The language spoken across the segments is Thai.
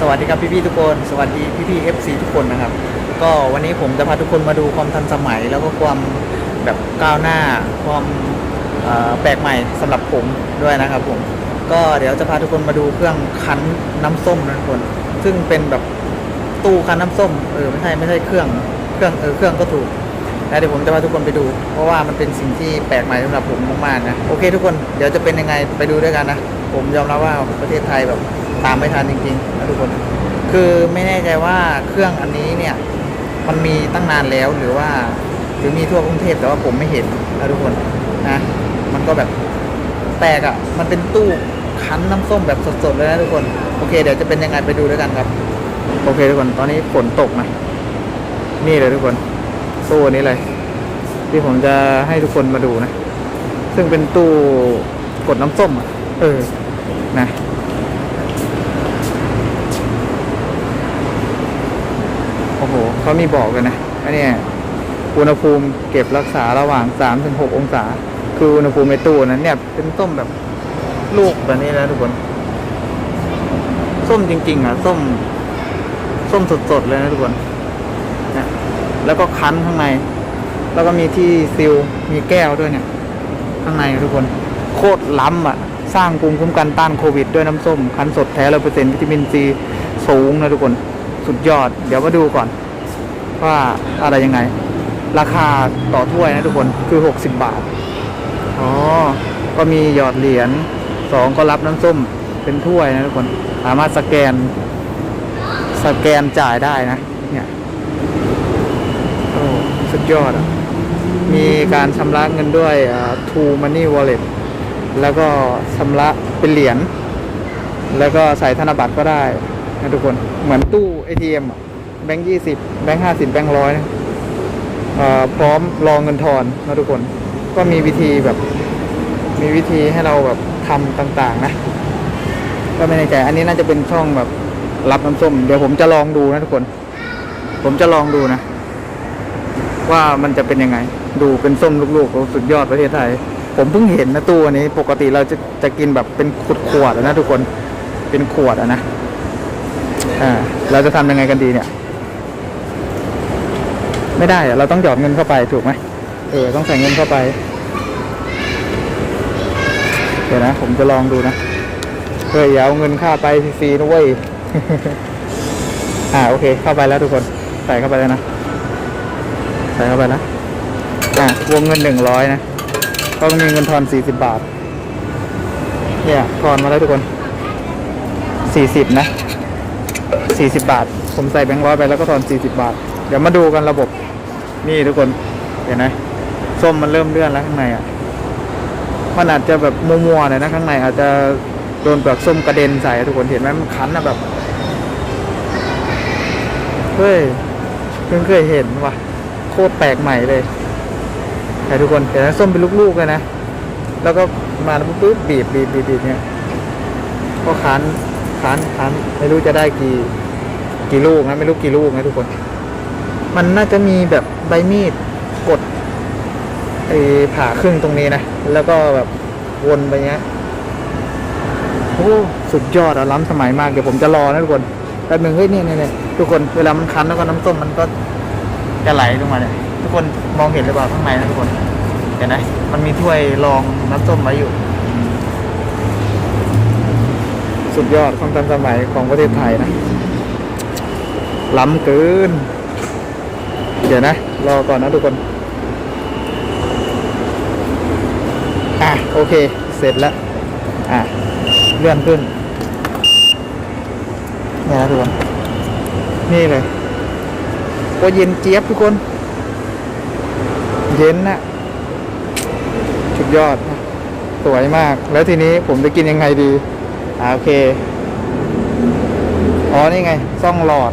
สวัสดีครับพี่ๆทุกคน สวัสดีพี่ๆ FC ทุกคนนะครับ ก็วันนี้ผมจะพาทุกคนมาดูความทันสมัย แล้วก็ความแบบก้าวหน้า ความแปลกใหม่สำหรับผมด้วยนะครับผม ก็เดี๋ยวจะพาทุกคนมาดูเครื่องคั้นน้ำส้มนะทุกคน ซึ่งเป็นแบบตู้คั้นน้ำส้ม เออไม่ใช่ไม่ใช่เครื่องเครื่องเออเครื่องก็ถูกแล้วเดี๋ยวผมจะพาทุกคนไปดู เพราะว่ามันเป็นสิ่งที่แปลกใหม่สำหรับผมมากๆนะโอเค ทุกคนเดี๋ยวจะเป็นยังไงไปดูด้วยกันนะผมยอมรับว่าประเทศไทยแบบตามไม่ทันจริง ๆ ทุกคน คือไม่แน่ใจว่าเครื่องอันนี้เนี่ย มันมีตั้งนานแล้วหรือว่า หรือมีทั่วกรุงเทพแต่ว่าผมไม่เห็นนะทุกคนนะมันก็แบบแปลกอะ่ะ มันเป็นตู้คั้นน้ำส้มแบบสดๆเลยนะทุกคน โอเค เดี๋ยวจะเป็นยังไงไปดูด้วยกันครับ โอเคทุกคน ตอนนี้ฝนตกนะ นี่เลยทุกคน ตู้นี้เลย ที่ผมจะให้ทุกคนมาดูนะ ซึ่งเป็นตู้กดน้ำส้มอะ เออ นะ โอ้โหเขามีบอกเลยนะอันนี้อุณหภูมิเก็บรักษาระหว่าง3ถึง6องศา คืออุณหภูมิในตู้นั้นเนี่ย เป็นส้มแบบลูกแบบนี้นะทุกคน ส้มจริง ๆ อะ ส้ม ส้มสดๆเลยนะทุกคนนะแล้วก็คั้นข้างใน แล้วก็มีที่ซิล มีแก้วด้วยเนี่ย ข้างในทุกคน โคตรล้ำอะ สร้างภูมิคุ้มกันต้านโควิด ด้วยน้ำส้ม คั้นสดแท้ร้อยเปอร์เซ็นต์วิตามินซีสูงนะทุกคน สุดยอด เดี๋ยวมาดูก่อน ว่าอะไรยังไง ราคาต่อถ้วยนะทุกคนคือ 60 บาท อ๋อ ก็มีหยอดเหรียญสองก็รับน้ำส้มเป็นถ้วยนะทุกคน สามารถสแกน สแกนจ่ายได้นะ เนี่ยโอ้สุดยอดอะ มีการชำระเงินด้วยอ่า True Money Wallet แล้วก็ชำระเป็นเหรียญแล้วก็ใส่ธนบัตรก็ได้นะทุกคนเหมือนตู้ ATM อะ แบงค์ยี่สิบแบงค์ห้าสิบแบงค์ร้อยนะเอ่อพร้อมรองเงินทอนนะทุกคน ก็มีวิธีแบบ มีวิธีให้เราแบบทำต่างๆนะ ก็ไม่แน่ใจ อันนี้น่าจะเป็นช่องแบบรับน้ำส้ม เดี๋ยวผมจะลองดูนะทุกคน ผมจะลองดูนะ ว่ามันจะเป็นยังไง ดูเป็นส้มลูกๆสุดยอดประเทศไทย ผมเพิ่งเห็นนะตู้อันนี้ ปกติเราจะจะกินแบบเป็นขวดขวดๆนะทุกคน เป็นขวดอะนะ อ่า เราจะทำยังไงกันดีเนี่ย ไม่ได้เราต้องหยอดเงินเข้าไปถูกไหมเออต้องใส่เงินเข้าไปเดี๋ยวนะ ผมจะลองดูนะเฮ้ยอย่าเอาเงินค่าไปฟรีนะเว้ยอ่าโอเค เข้าไปแล้วทุกคน ใส่เข้าไปแล้วนะใส่เข้าไปแล้วอะวงเงินหนึ่งร้อยนะก็มีเงินทอนสี่สิบบาทเนี่ยทอนมาแล้วทุกคนสี่สิบนะสี่สิบบาท ผมใส่แบงค์ร้อยไปแล้วก็ทอนสี่สิบาท เดี๋ยวมาดูกันระบบ นี่ทุกคนเห็นไหมส้มมันเริ่มเลื่อนแล้วข้างในอะมันอาจจะแบบมัวๆหน่อยนะข้างในอาจจะโดนเปลือกส้มกระเด็นใส่ทุกคนเห็นไหมมันคันอะแบบเฮ้ยเพิ่งเคยเห็นว่ะโคตรแปลกใหม่เลยแต่ทุกคนเห็นไหมส้มเป็นลูกๆเลยนะแล้วก็มาปุ๊บบีบบีบบีบบีบเนี่ยก็คันคันคันไม่รู้จะได้กี่กี่ลูกนะไม่รู้กี่ลูกนะทุกคน มันน่าจะมีแบบ ใบมีดกดไอ้ผ่าครึ่งตรงนี้นะ แล้วก็แบบวนไปเงี้ยโอ้สุดยอดอะล้ำสมัยมากเดี๋ยวผมจะรอนะทุกคนแป๊บนึงเฮ้ยเนี่ยเนี่ยเนี่ทุกคนเวลามันคั้นแล้วก็น้ำส้มมันก็จะไหลลงมาเนี่ยทุกคนมองเห็นหรือเปล่าข้างในนะทุกคนเห็นไหมมันมีถ้วยรองน้ำส้มไว้อยู่ สุดยอดความทันสมัยของประเทศไทยนะ ล้ำเกิน เดี๋ยวนะ รอก่อนนะทุกคน อะ โอเค เสร็จแล้ว อะ เลื่อนขึ้นนี่นะทุกคน นี่เลยโอ้เย็นเจี๊ยบทุกคน เย็นนะสุดยอด สวยมาก แล้วทีนี้ผมจะกินยังไงดีอ่าโอเค อ๋อ นี่ไง ซ่องหลอด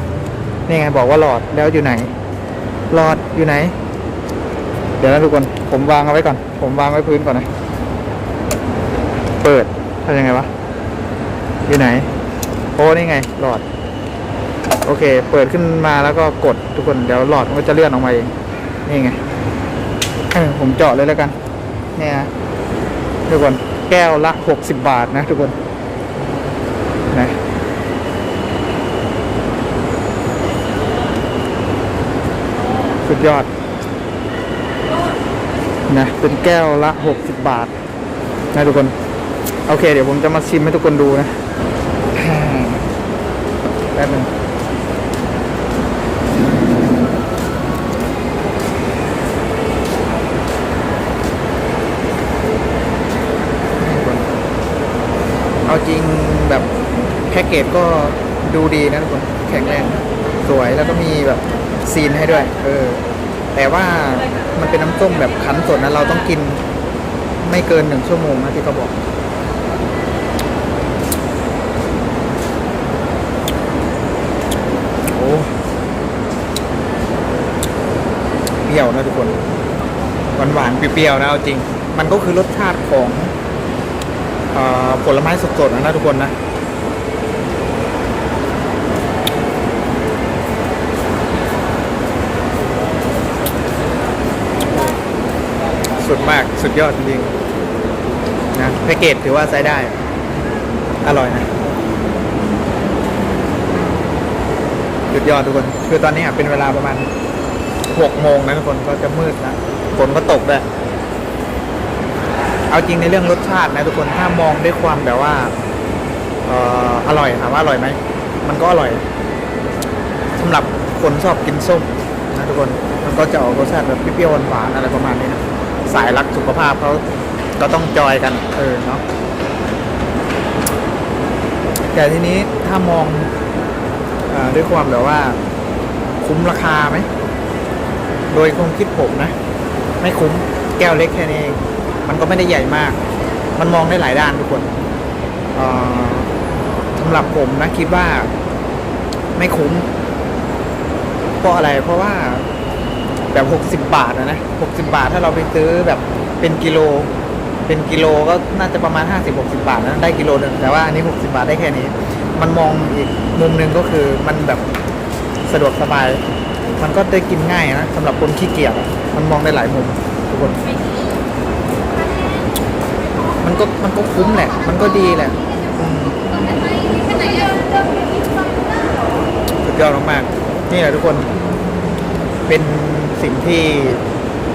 นี่ไง บอกว่าหลอด แล้วอยู่ไหน หลอดอยู่ไหน เดี๋ยวนะทุกคน ผมวางเอาไว้ก่อน ผมวางไว้พื้นก่อนนะ เปิดทำยังไงวะ อยู่ไหน โอ้นี่ไง หลอด โอเค เปิดขึ้นมาแล้วก็กดทุกคน เดี๋ยวหลอดมันก็จะเลื่อนออกมาเองนี่ไงผมเจาะเลยแล้วกัน เนี่ยนะทุกคน แก้วละหกสิบบาทนะทุกคน นะ ยอดนะเป็นแก้วละ 60 บาท นะทุกคน โอเค เดี๋ยวผมจะมาชิมให้ทุกคนดูนะแป๊บหนึงเอาจริงแบบแพ็กเกจก็ดูดีนะทุกคน แข็งแรง สวยแล้วก็มีแบบซีนให้ด้วย เออ แต่ว่ามันเป็นน้ำส้มแบบคั้นสดนะเราต้องกินไม่เกินหนึ่งชั่วโมงนะที่เขาบอก โอ้เปรี้ยวนะทุกคน หวานหวานๆเปรี้ยวๆนะเอาจริง มันก็คือรสชาติของอผลไม้สดๆนะทุกคนนะ สุดมากสุดยอดจริงๆนะแพ็กเกจถือว่าใช้ได้ อร่อยนะสุดยอดทุกคน คือตอนนี้เป็นเวลาประมาณหกโมงนะทุกคนก็จะมืดแล้วฝนก็ตกด้วยเอาจริงในเรื่องรสชาตินะทุกคนถ้ามองด้วยความแบบว่าเอ่ออร่อยถามว่าอร่อยไหมมันก็อร่อยสำหรับคนชอบกินส้มนะทุกคนมันก็จะออกรสชาติแบบเปรี้ยวหวานอะไรประมาณนี้นะ สายรักสุขภาพเขาก็ต้องจอยกันเออเนาะแต่ทีนี้ถ้ามองเออด้วยความแบบว่า คุ้มราคาไหม โดยความคิดผมนะ ไม่คุ้มแก้วเล็กแค่นี้เอง มันก็ไม่ได้ใหญ่มาก มันมองได้หลายด้านทุกคนเอ่อสำหรับผมนะคิดว่า ไม่คุ้มเพราะอะไรเพราะว่า แบบหกสิบาทอะนะหกสิบาท ถ้าเราไปซื้อแบบเป็นกิโล เป็นกิโลก็น่าจะประมาณห้าสิบหกสิบาทนะได้กิโลหนึ่งแต่ว่าอันนี้หกสิบาทได้แค่นี้ มันมองอีกมุมหนึ่งก็คือมันแบบสะดวกสบาย มันก็ได้กินง่ายนะสำหรับคนขี้เกียจมันมองได้หลายมุมทุกคนมันก็มันก็คุ้มแหละ มันก็ดีแหละอืมสุดยอดมากๆนี่แหละทุกคนเป็น สิ่งที่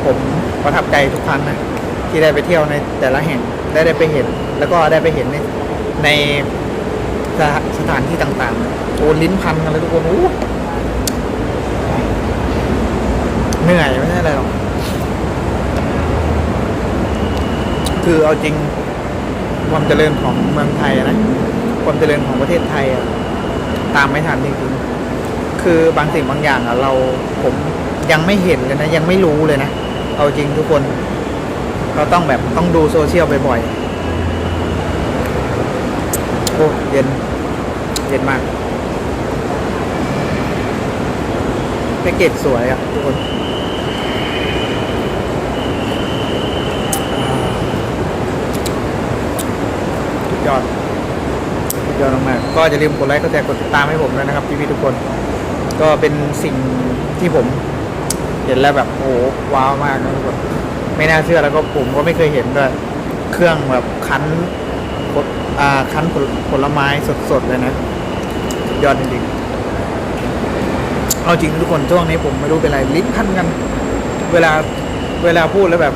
ผมประทับใจทุกครั้งนะที่ได้ไปเที่ยวในแต่ละแห่งได้ได้ไปเห็น แล้วก็ได้ไปเห็นในในสถาสถานที่ต่างๆโอ้ลิ้นพันกันเลยทุกคนอู้เหนื่อยไม่ใช่อะไรหรอกคือเอาจริงความเจริญของเมืองไทยนะความเจริญของประเทศไทยอะตามไม่ทันจริงๆคือบางสิ่งบางอย่างอะเราผม ยังไม่เห็นเลยนะยังไม่รู้เลยนะ เอาจริงทุกคน เราต้องแบบต้องดูโซเชียลบ่อยๆโอ้เย็น เย็นมากแพ็กเกจสวยอะทุกคนสุดยอดสุดยอดมากๆก็อย่าลืมกดไลค์กดแชร์กดติดตามให้ผมด้วยนะครับพี่ๆทุกคน ก็เป็นสิ่งที่ผม เห็นแล้วแบบโอ้โหว้าวมากนะทุกคนไม่น่าเชื่อแล้วก็ผมก็ไม่เคยเห็นด้วยเครื่องแบบคั้นผลอ่าคั้นผลผลไม้สดๆเลยนะสุดยอดจริงๆเอาจริงทุกคนช่วงนี้ผมไม่รู้เป็นไรลิ้นพันกัน เวลาเวลาพูดแล้วแบบ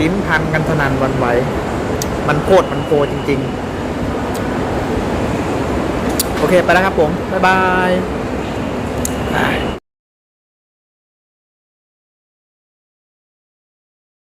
ลิ้นพันกันสนันวันไหวมันโคตรมันโคจริง ๆ โอเคไปแล้วครับผม บ๊ายบาย